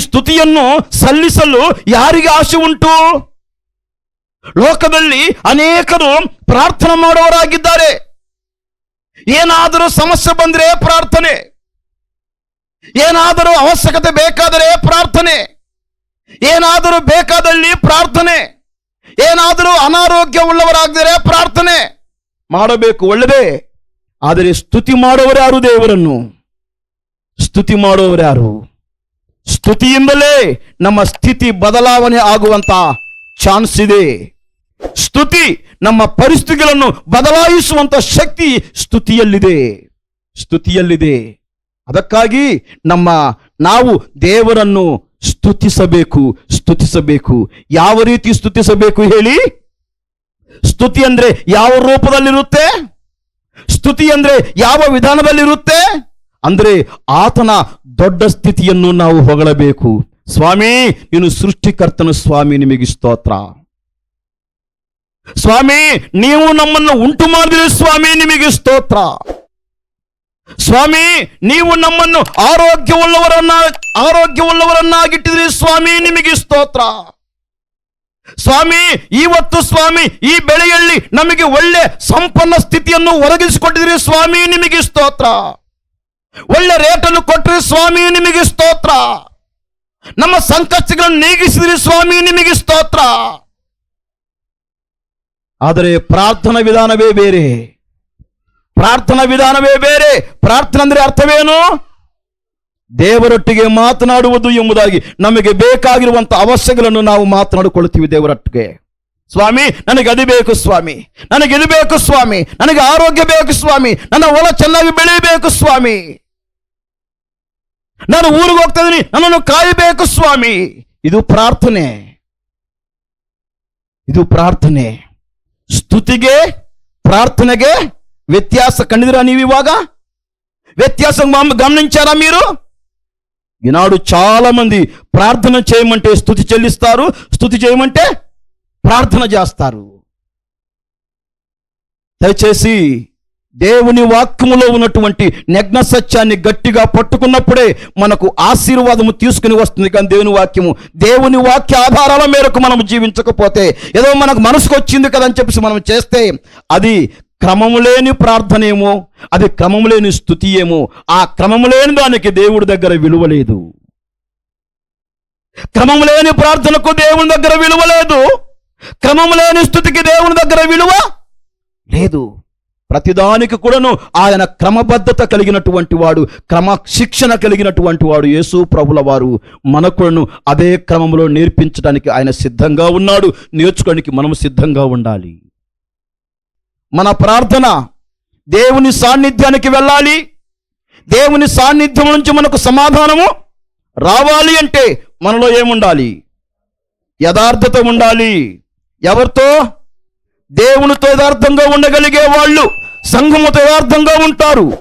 ಸ್ತುತಿಯನ್ನು ಸಲ್ಲಿಸಲು ಯಾರಿಗೆ ಆಸೆ ಉಂಟು? ಲೋಕದಲ್ಲಿ ಅನೇಕರು ಪ್ರಾರ್ಥನೆ ಮಾಡುವವರಾಗಿದ್ದಾರೆ. ಏನಾದರೂ ಸಮಸ್ಯೆ ಬಂದರೆ ಪ್ರಾರ್ಥನೆ. ಏನಾದರೂ ಅವಶ್ಯಕತೆ ಬೇಕಾದರೆ ಪ್ರಾರ್ಥನೆ. ಏನಾದರೂ ಬೇಕಾದಲ್ಲಿ ಪ್ರಾರ್ಥನೆ. ಏನಾದರೂ ಅನಾರೋಗ್ಯ ಉಳ್ಳವರಾಗಿದ್ದರೆ ಪ್ರಾರ್ಥನೆ. ಮಾಡಬೇಕು ಒಳ್ಳೆದೇ, ಆದರೆ ಸ್ತುತಿ ಮಾಡುವವರ್ಯಾರು ದೇವರನ್ನು? ಸ್ತುತಿ ಮಾಡುವವರ್ಯಾರು ಸ್ತುತಿಯಿಂದಲೇ ನಮ್ಮ ಸ್ಥಿತಿ ಬದಲಾವಣೆ ಆಗುವಂತ ಚಾನ್ಸ್ ಇದೆ. ಸ್ತುತಿ ನಮ್ಮ ಪರಿಸ್ಥಿತಿಗಳನ್ನು ಬದಲಾಯಿಸುವಂತ ಶಕ್ತಿ ಸ್ತುತಿಯಲ್ಲಿದೆ. ಸ್ತುತಿಯಲ್ಲಿದೆ. ಅದಕ್ಕಾಗಿ ನಮ್ಮ ನಾವು ದೇವರನ್ನು ಸ್ತುತಿಸಬೇಕು ಸ್ತುತಿಸಬೇಕು. ಯಾವ ರೀತಿ ಸ್ತುತಿಸಬೇಕು ಹೇಳಿ? ಸ್ತುತಿ ಅಂದ್ರೆ ಯಾವ ರೂಪದಲ್ಲಿರುತ್ತೆ? ಸ್ತುತಿ ಅಂದ್ರೆ ಯಾವ ವಿಧಾನದಲ್ಲಿರುತ್ತೆ? ಅಂದ್ರೆ ಆತನ ದೊಡ್ಡ ಸ್ಥಿತಿಯನ್ನು ನಾವು ಹೊಗಳಬೇಕು. ಸ್ವಾಮಿ, ನೀನು ಸೃಷ್ಟಿಕರ್ತನ ಸ್ವಾಮಿ, ನಿಮಗೆ ಸ್ತೋತ್ರ. ಸ್ವಾಮಿ, ನೀವು ನಮ್ಮನ್ನು ಉಂಟು ಮಾಡಿದ್ರೆ ಸ್ವಾಮಿ, ನಿಮಗೆ ಸ್ತೋತ್ರ. ಸ್ವಾಮಿ, ನೀವು ನಮ್ಮನ್ನು ಆರೋಗ್ಯವುಳ್ಳವರನ್ನ, ಆರೋಗ್ಯವುಳ್ಳವರನ್ನಾಗಿಟ್ಟಿದ್ರಿ ಸ್ವಾಮಿ, ನಿಮಗೆ ಸ್ತೋತ್ರ. ಸ್ವಾಮಿ, ಇವತ್ತು ಸ್ವಾಮಿ, ಈ ಬೆಳೆಯಲ್ಲಿ ನಮಗೆ ಒಳ್ಳೆ ಸಂಪನ್ನ ಸ್ಥಿತಿಯನ್ನು ಒದಗಿಸಿಕೊಟ್ಟಿದ್ರಿ ಸ್ವಾಮಿ, ನಿಮಗೆ ಸ್ತೋತ್ರ. ಒಳ್ಳೆ ರೇಟನ್ನು ಕೊಟ್ಟರೆ ಸ್ವಾಮಿ ನಿಮಗೆ ಸ್ತೋತ್ರ. ನಮ್ಮ ಸಂಕಷ್ಟಗಳನ್ನು ನೀಗಿಸಿದ್ರಿ ಸ್ವಾಮಿ ನಿಮಗೆ ಸ್ತೋತ್ರ. ಆದರೆ ಪ್ರಾರ್ಥನಾ ವಿಧಾನವೇ ಬೇರೆ. ಪ್ರಾರ್ಥನಾ ವಿಧಾನವೇ ಬೇರೆ. ಪ್ರಾರ್ಥನೆ ಅಂದ್ರೆ ಅರ್ಥವೇನು? ದೇವರೊಟ್ಟಿಗೆ ಮಾತನಾಡುವುದು ಎಂಬುದಾಗಿ ನಮಗೆ ಬೇಕಾಗಿರುವಂತ ಅವಶ್ಯಗಳನ್ನು ನಾವು ಮಾತನಾಡಿಕೊಳ್ಳುತ್ತೀವಿ ದೇವರೊಟ್ಟಿಗೆ. ಸ್ವಾಮಿ ನನಗೆ ಅದು ಬೇಕು ಸ್ವಾಮಿ ನನಗೆ ಇದು ಬೇಕು ಸ್ವಾಮಿ ನನಗೆ ಆರೋಗ್ಯ ಬೇಕು ಸ್ವಾಮಿ ನನ್ನ ಹೊಲ ಚೆನ್ನಾಗಿ ಬೆಳೆಯಬೇಕು ಸ್ವಾಮಿ ನಾನು ಊರಿಗೆ ಹೋಗ್ತಾ ಇದ್ದೀನಿ ನನ್ನನ್ನು ಕಾಯಬೇಕು ಸ್ವಾಮಿ ಇದು ಪ್ರಾರ್ಥನೆ ಇದು ಪ್ರಾರ್ಥನೆ ಸ್ತುತಿಗೆ ಪ್ರಾರ್ಥನೆಗೆ వ్యత్యాస కండిదిరా నీవు ఇవాగా వ్యత్యాసం గమ- గమనించారా మీరు ఈనాడు చాలా మంది ప్రార్థన చేయమంటే స్థుతి చెల్లిస్తారు స్థుతి చేయమంటే ప్రార్థన చేస్తారు. దయచేసి దేవుని వాక్యములో ఉన్నటువంటి నగ్న సత్యాన్ని గట్టిగా పట్టుకున్నప్పుడే మనకు ఆశీర్వాదము తీసుకుని వస్తుంది కానీ దేవుని వాక్యము. దేవుని వాక్య ఆధారాల మేరకు మనం జీవించకపోతే ఏదో మనకు మనసుకు వచ్చింది కదా అని చెప్పేసి మనం చేస్తే అది క్రమము లేని ప్రార్థనేమో అది క్రమము లేని స్థుతి ఏమో ఆ క్రమము లేని దానికి దేవుడి దగ్గర విలువ లేదు. క్రమము లేని ప్రార్థనకు దేవుని దగ్గర విలువ లేదు. క్రమం లేని స్థుతికి దేవుని దగ్గర విలువ లేదు. ప్రతిదానికి కూడాను ఆయన క్రమబద్ధత కలిగినటువంటి వాడు క్రమశిక్షణ కలిగినటువంటి వాడు యేసు ప్రభుల వారు. మనకును అదే క్రమంలో నేర్పించడానికి ఆయన సిద్ధంగా ఉన్నాడు. నేర్చుకోడానికి మనం సిద్ధంగా ఉండాలి. మన ప్రార్థన దేవుని సాన్నిధ్యానికి వెళ్ళాలి. దేవుని సాన్నిధ్యం నుంచి మనకు సమాధానము రావాలి అంటే మనలో ఏముండాలి? యథార్థత ఉండాలి. ఎవరితో? దేవునితో యథార్థంగా ఉండగలిగే వాళ్ళు సంఘముతో యథార్థంగా ఉంటారు.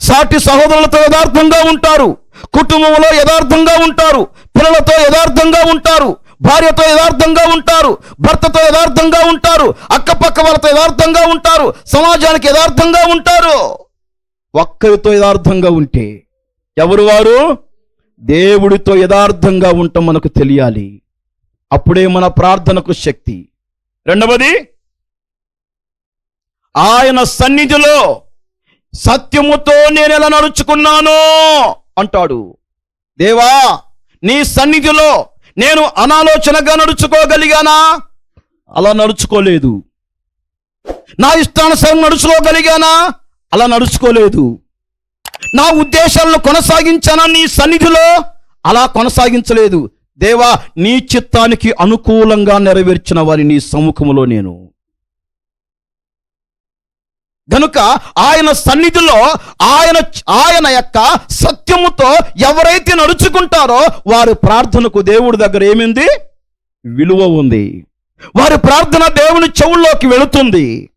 సాటి సహోదరులతో యథార్థంగా ఉంటారు. కుటుంబంలో యథార్థంగా ఉంటారు. పిల్లలతో యథార్థంగా ఉంటారు. భార్యతో యథార్థంగా ఉంటారు. భర్తతో యథార్థంగా ఉంటారు. అక్కపక్క వాళ్ళతో యథార్థంగా ఉంటారు. సమాజానికి యథార్థంగా ఉంటారు. ఒక్కరితో యథార్థంగా ఉంటే ఎవరు వారు? దేవుడితో యథార్థంగా ఉండటం మనకు తెలియాలి. అప్పుడే మన ప్రార్థనకు శక్తి. రెండవది ఆయన సన్నిధిలో సత్యముతో నేను ఎలా నడుచుకున్నాను అంటాడు. దేవా నీ సన్నిధిలో నేను అనాలోచనగా నడుచుకోగలిగానా? అలా నడుచుకోలేదు. నా ఇష్టానుసారం నడుచుకోగలిగానా? అలా నడుచుకోలేదు. నా ఉద్దేశాలను కొనసాగించానా నీ సన్నిధిలో? అలా కొనసాగించలేదు. దేవా నీ చిత్తానికి అనుకూలంగా నెరవేర్చిన వారి నీ సముఖములో నేను. గనుక ఆయన సన్నిధిలో ఆయన ఆయన యొక్క సత్యముతో ఎవరైతే నడుచుకుంటారో వారి ప్రార్థనకు దేవుడి దగ్గర ఏమింది? విలువ ఉంది. వారి ప్రార్థన దేవుని చెవుల్లోకి వెళుతుంది.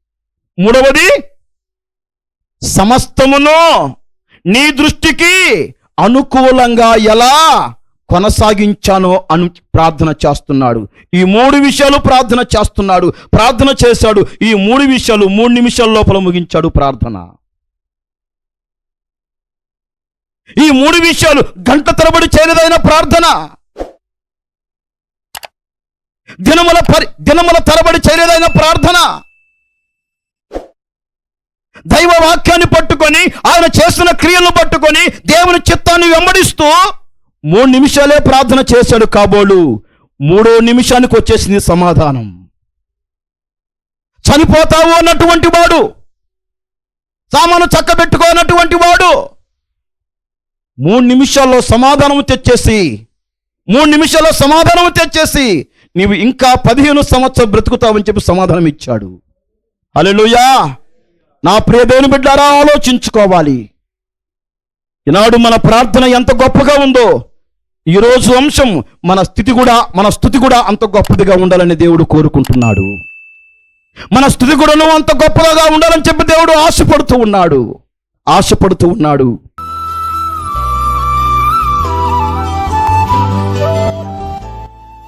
మూడవది సమస్తమును నీ దృష్టికి అనుకూలంగా ఎలా కొనసాగించానో అని ప్రార్థన చేస్తున్నాడు. ఈ మూడు విషయాలు ప్రార్థన చేస్తున్నాడు. ప్రార్థన చేశాడు. ఈ మూడు విషయాలు మూడు నిమిషాల లోపల ముగించాడు ప్రార్థన. ఈ మూడు విషయాలు గంట తరబడి చేయలేదైన ప్రార్థన. దినముల పరి దినముల తరబడి చేయలేదైన ప్రార్థన. దైవ వాక్యాన్ని పట్టుకొని ఆయన చేస్తున్న క్రియలను పట్టుకొని దేవుని చిత్తాన్ని వెంబడిస్తూ మూడు నిమిషాలే ప్రార్థన చేశాడు కాబోలు. మూడో నిమిషానికి వచ్చేసింది సమాధానం. చనిపోతావు అన్నటువంటి వాడు. సామాను చక్కబెట్టుకోనటువంటి వాడు. మూడు నిమిషాల్లో సమాధానం తెచ్చేసి మూడు నిమిషాల్లో సమాధానం తెచ్చేసి నీవు ఇంకా పదిహేను సంవత్సరం బ్రతుకుతావని చెప్పి సమాధానం ఇచ్చాడు. అలెలుయా నా ప్రియదేవుని బిడ్డారా ఆలోచించుకోవాలి. ఈనాడు మన ప్రార్థన ఎంత గొప్పగా ఉందో ఈరోజు అంశం మన స్థితి కూడా మన స్థుతి కూడా అంత గొప్పదిగా ఉండాలని దేవుడు కోరుకుంటున్నాడు. మన స్థుతి కూడాను అంత గొప్పగా ఉండాలని చెప్పి దేవుడు ఆశపడుతూ ఉన్నాడు. ఆశపడుతూ ఉన్నాడు.